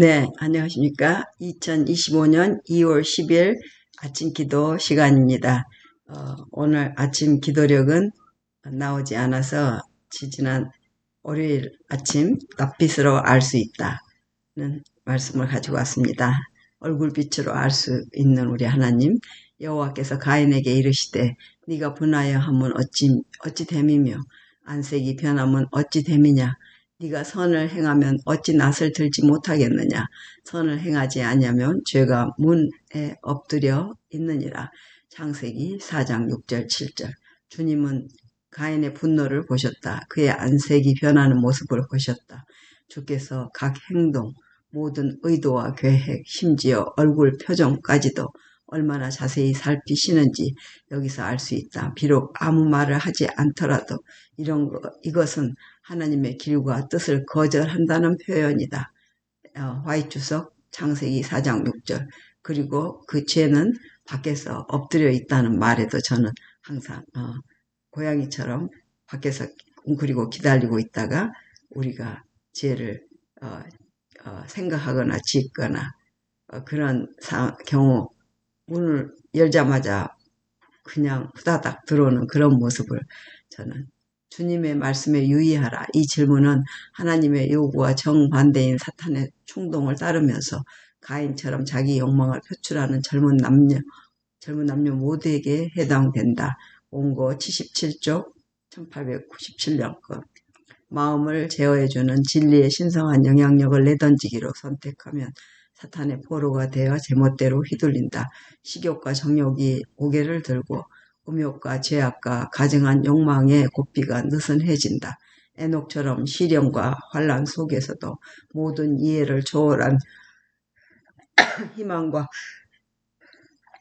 네, 안녕하십니까. 2025년 2월 10일 아침 기도 시간입니다. 어, 오늘 아침 기도력은 나오지 않아서 지지난 월요일 아침 낯빛으로 알 수 있다는 말씀을 가지고 왔습니다. 얼굴빛으로 알 수 있는 우리 하나님 여호와께서 가인에게 이르시되 네가 분하여 하면 어찌 어찌 됨이며 안색이 변하면 어찌 됨이냐 네가 선을 행하면 어찌 낯을 들지 못하겠느냐 선을 행하지 아니하면 죄가 문에 엎드려 있느니라 창세기 4장 6절 7절 주님은 가인의 분노를 보셨다. 그의 안색이 변하는 모습을 보셨다. 주께서 각 행동, 모든 의도와 계획, 심지어 얼굴 표정까지도 얼마나 자세히 살피시는지 여기서 알 수 있다. 비록 아무 말을 하지 않더라도 이런 거, 이것은 하나님의 길과 뜻을 거절한다는 표현이다. 어, 화이트석 창세기 4장 6절 그리고 그 죄는 밖에서 엎드려 있다는 말에도 저는 항상 어, 고양이처럼 밖에서 웅크리고 기다리고 있다가 우리가 죄를 어, 어, 생각하거나 짓거나 어, 그런 사, 경우 문을 열자마자 그냥 후다닥 들어오는 그런 모습을 저는 주님의 말씀에 유의하라. 이 질문은 하나님의 요구와 정반대인 사탄의 충동을 따르면서 가인처럼 자기 욕망을 표출하는 젊은 남녀, 젊은 남녀 모두에게 해당된다. 원고 77쪽 1897년 것. 마음을 제어해주는 진리의 신성한 영향력을 내던지기로 선택하면 사탄의 포로가 되어 제멋대로 휘둘린다. 식욕과 정욕이 고개를 들고 음욕과 죄악과 가증한 욕망의 고삐가 느슨해진다. 에녹처럼 시련과 환란 속에서도 모든 이해를 초월한 희망과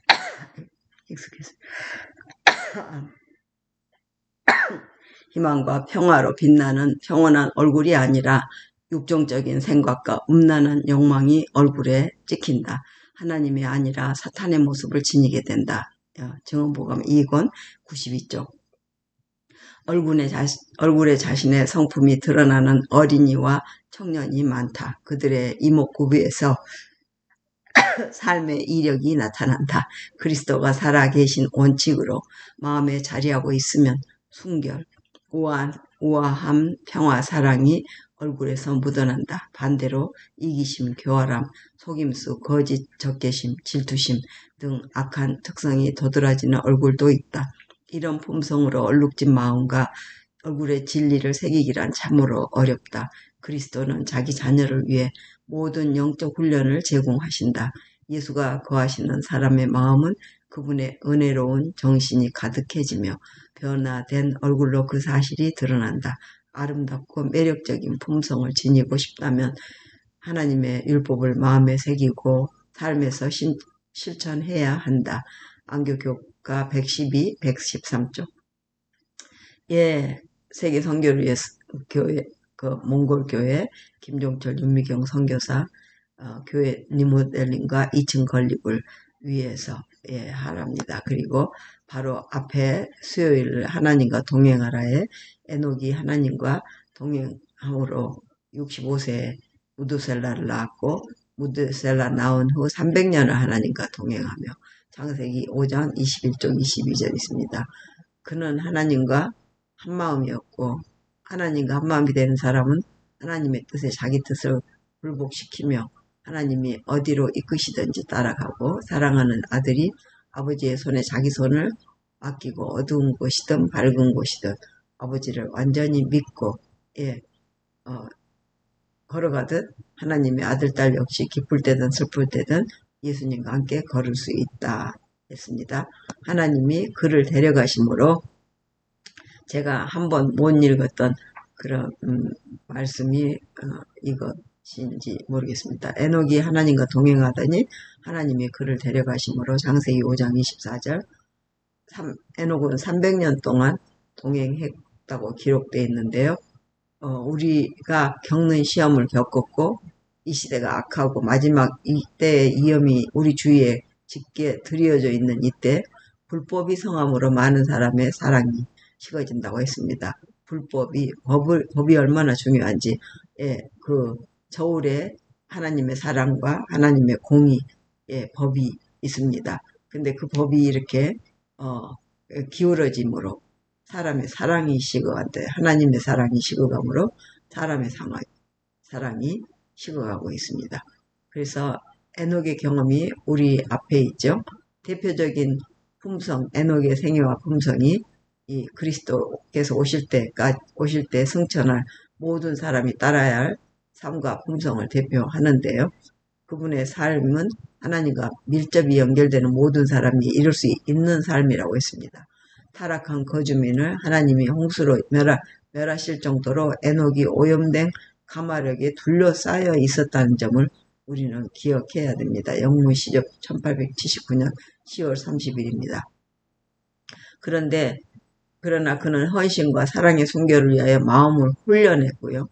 희망과 평화로 빛나는 평온한 얼굴이 아니라 육정적인 생각과 음란한 욕망이 얼굴에 찍힌다. 하나님이 아니라 사탄의 모습을 지니게 된다. 증언보감 2권 92쪽 얼굴에, 자시, 얼굴에 자신의 성품이 드러나는 어린이와 청년이 많다. 그들의 이목구비에서 삶의 이력이 나타난다. 그리스도가 살아계신 원칙으로 마음에 자리하고 있으면 순결, 우아한, 우아함, 평화, 사랑이 얼굴에서 묻어난다. 반대로 이기심, 교활함, 속임수, 거짓, 적개심, 질투심 등 악한 특성이 도드라지는 얼굴도 있다. 이런 품성으로 얼룩진 마음과 얼굴의 진리를 새기기란 참으로 어렵다. 그리스도는 자기 자녀를 위해 모든 영적 훈련을 제공하신다. 예수가 거하시는 사람의 마음은 그분의 은혜로운 정신이 가득해지며 변화된 얼굴로 그 사실이 드러난다. 아름답고 매력적인 품성을 지니고 싶다면 하나님의 율법을 마음에 새기고 삶에서 신, 실천해야 한다. 안교교과 112, 113쪽. 예, 세계 선교를 위해 교회, 그 몽골 교회 김종철 윤미경 선교사 어, 교회 리모델링과 2층 건립을 위해서 예, 하랍니다. 그리고 바로 앞에 수요일 하나님과 동행하라에 에녹이 하나님과 동행함으로 65세에 무드셀라를 낳았고 무드셀라 낳은 후 300년을 하나님과 동행하며 창세기 5장 21쪽 22절 있습니다. 그는 하나님과 한마음이었고 하나님과 한마음이 되는 사람은 하나님의 뜻에 자기 뜻을 불복시키며 하나님이 어디로 이끄시든지 따라가고 사랑하는 아들이 아버지의 손에 자기 손을 맡기고 어두운 곳이든 밝은 곳이든 아버지를 완전히 믿고 예, 어, 걸어가듯 하나님의 아들, 딸 역시 기쁠 때든 슬플 때든 예수님과 함께 걸을 수 있다 했습니다. 하나님이 그를 데려가심으로 제가 한번 못 읽었던 그런 음, 말씀이 어, 이 것인지 모르겠습니다. 에녹이 하나님과 동행하더니 하나님이 그를 데려가심으로 장세기 5장 24절 3, 에녹은 300년 동안 동행했다고 기록되어 있는데요. 어, 우리가 겪는 시험을 겪었고 이 시대가 악하고 마지막 이때의 위험이 우리 주위에 짙게 드리어져 있는 이때 불법이 성함으로 많은 사람의 사랑이 식어진다고 했습니다. 불법이 법을 법이 얼마나 중요한지 예, 그 저울에 하나님의 사랑과 하나님의 공의의 법이 있습니다. 근데 그 법이 이렇게 어, 기울어짐으로 사람의 사랑이 식어간대 하나님의 사랑이 식어감으로 사람의 상하, 사랑이 식어가고 있습니다. 그래서 에녹의 경험이 우리 앞에 있죠. 대표적인 품성, 에녹의 생애와 품성이 이 그리스도께서 오실 때까지 오실 때 승천할 모든 사람이 따라야 할 삶과 품성을 대표하는데요. 그분의 삶은 하나님과 밀접히 연결되는 모든 사람이 이룰 수 있는 삶이라고 했습니다. 타락한 거주민을 하나님이 홍수로 멸하, 멸하실 정도로 에녹이 오염된 가마력에 둘러싸여 있었다는 점을 우리는 기억해야 됩니다. 영문 시적 1879년 10월 30일입니다. 그런데 그러나 그는 헌신과 사랑의 순결을 위하여 마음을 훈련했고요.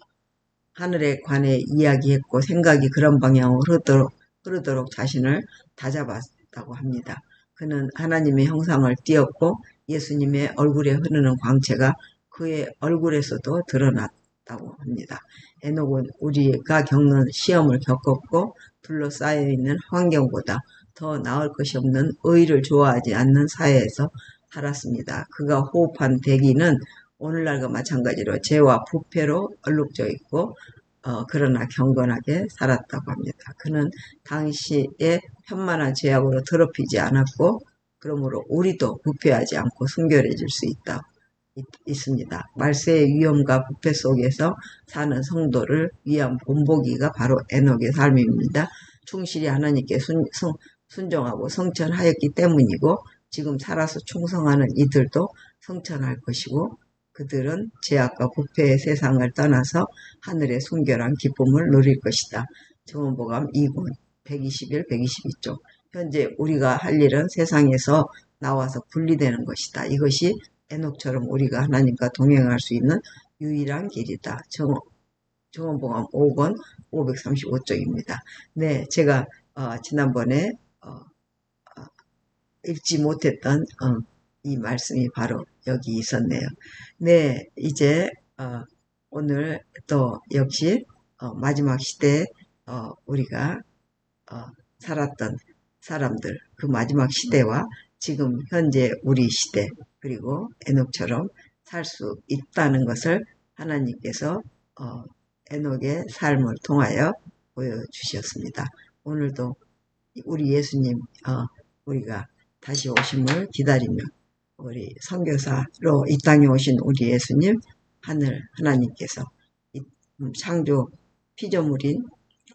하늘에 관해 이야기했고 생각이 그런 방향으로 흐르도록, 흐르도록 자신을 다잡았다고 합니다. 그는 하나님의 형상을 띄었고 예수님의 얼굴에 흐르는 광채가 그의 얼굴에서도 드러났다고 합니다. 에녹은 우리가 겪는 시험을 겪었고 둘러싸여 있는 환경보다 더 나을 것이 없는 의를 좋아하지 않는 사회에서 살았습니다. 그가 호흡한 대기는 오늘날과 마찬가지로 죄와 부패로 얼룩져 있고 어, 그러나 경건하게 살았다고 합니다. 그는 당시에 편만한 죄악으로 더럽히지 않았고 그러므로 우리도 부패하지 않고 순결해질 수 있다. 있, 습니다 말세의 위험과 부패 속에서 사는 성도를 위한 본보기가 바로 에녹의 삶입니다. 충실히 하나님께 순, 순, 순종하고 성천하였기 때문이고 지금 살아서 충성하는 이들도 성천할 것이고 그들은 제약과 부패의 세상을 떠나서 하늘의 순결한 기쁨을 누릴 것이다. 정원보감 2권 121, 122쪽 현재 우리가 할 일은 세상에서 나와서 분리되는 것이다. 이것이 에녹처럼 우리가 하나님과 동행할 수 있는 유일한 길이다. 정원, 정원보감 5권 535쪽입니다. 네, 제가 어, 지난번에 어, 읽지 못했던 어, 이 말씀이 바로 여기 있었네요. 네, 이제 어, 오늘 또 역시 어, 마지막 시대에 어, 우리가 어, 살았던 사람들 그 마지막 시대와 지금 현재 우리 시대 그리고 에녹처럼 살 수 있다는 것을 하나님께서 어, 에녹의 삶을 통하여 보여주셨습니다. 오늘도 우리 예수님 우리가 다시 오심을 기다리며 우리 선교사로 이 땅에 오신 우리 예수님 하늘 하나님께서 음, 창조 피조물인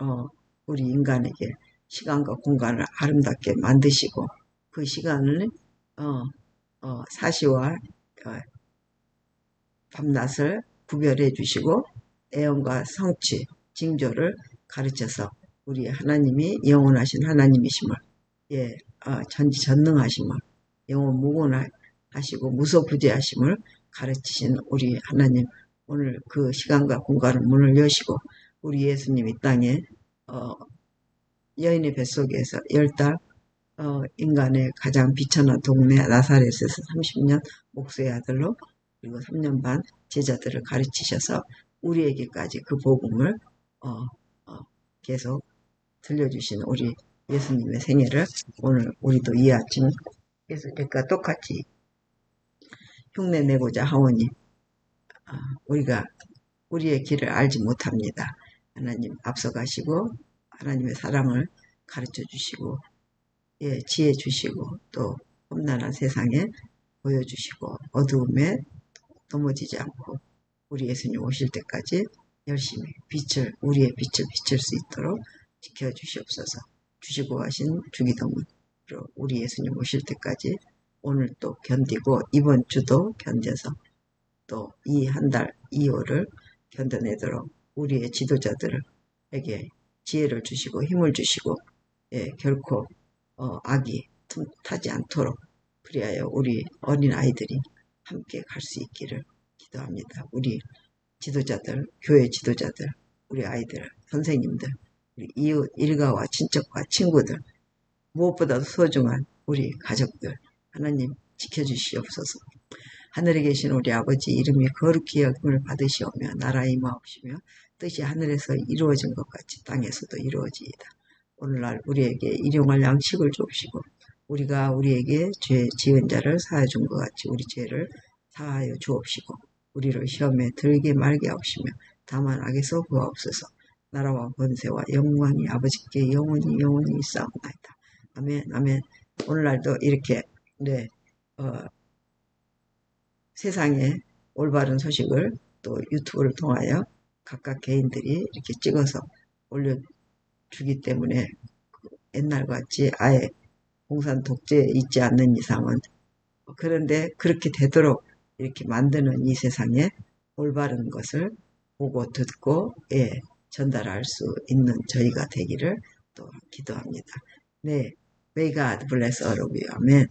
어, 우리 인간에게 시간과 공간을 아름답게 만드시고 그 시간을 어, 어, 사시와 어, 밤낮을 구별해 주시고 애언과 성취, 징조를 가르쳐서 우리 하나님이 영원하신 하나님이심을 예, 어, 전지전능하심을 영원 무곤 하시고 무소부재하심을 가르치신 우리 하나님 오늘 그 시간과 공간을 문을 여시고 우리 예수님 이 땅에 어, 여인의 뱃속에서 열달 어, 인간의 가장 비천한 동네 나사렛에서 30년 목수의 아들로 그리고 3년 반 제자들을 가르치셔서 우리에게까지 그 복음을 어, 어, 계속 들려주신 우리 예수님의 생애를 오늘 우리도 이 아침 예수님과 똑같이 흉내내고자 하오니 아, 우리가 우리의 길을 알지 못합니다. 하나님 앞서가시고 하나님의 사랑을 가르쳐 주시고 예, 지혜 주시고 또 험난한 세상에 보여주시고 어두움에 넘어지지 않고 우리 예수님 오실 때까지 열심히 빛을 우리의 빛을 비출 수 있도록 지켜주시옵소서. 주시고 가신 주기도문으로 우리 예수님 오실 때까지 오늘 또 견디고 이번 주도 견뎌서 또 이 한 달 2월을 견뎌내도록 우리의 지도자들에게 지혜를 주시고 힘을 주시고 예, 결코 어, 악이 틈타지 않도록 그리하여 우리 어린 아이들이 함께 갈 수 있기를 기도합니다. 우리 지도자들, 교회 지도자들, 우리 아이들, 선생님들 우리 이웃, 일가와 친척과 친구들, 무엇보다도 소중한 우리 가족들, 하나님 지켜주시옵소서. 하늘에 계신 우리 아버지 이름이 거룩히 여김을 받으시오며 나라 임하옵시며 뜻이 하늘에서 이루어진 것 같이 땅에서도 이루어지이다. 오늘날 우리에게 일용할 양식을 줍시고 우리가 우리에게 죄 지은 자를 사하여 준 것 같이 우리 죄를 사하여 주옵시고 우리를 시험에 들게 말게 하옵시며 다만 악에서 구하옵소서 나라와 권세와 영광이 아버지께 영원히 영원히 있사옵나이다. 아멘 아멘 오늘날도 이렇게 네 어, 세상에 올바른 소식을 또 유튜브를 통하여 각각 개인들이 이렇게 찍어서 올려주기 때문에 그 옛날 같이 아예 공산 독재에 있지 않는 이상은 그런데 그렇게 되도록 이렇게 만드는 이 세상에 올바른 것을 보고 듣고 예, 전달할 수 있는 저희가 되기를 또 기도합니다. 네, May God bless all of you. 아멘.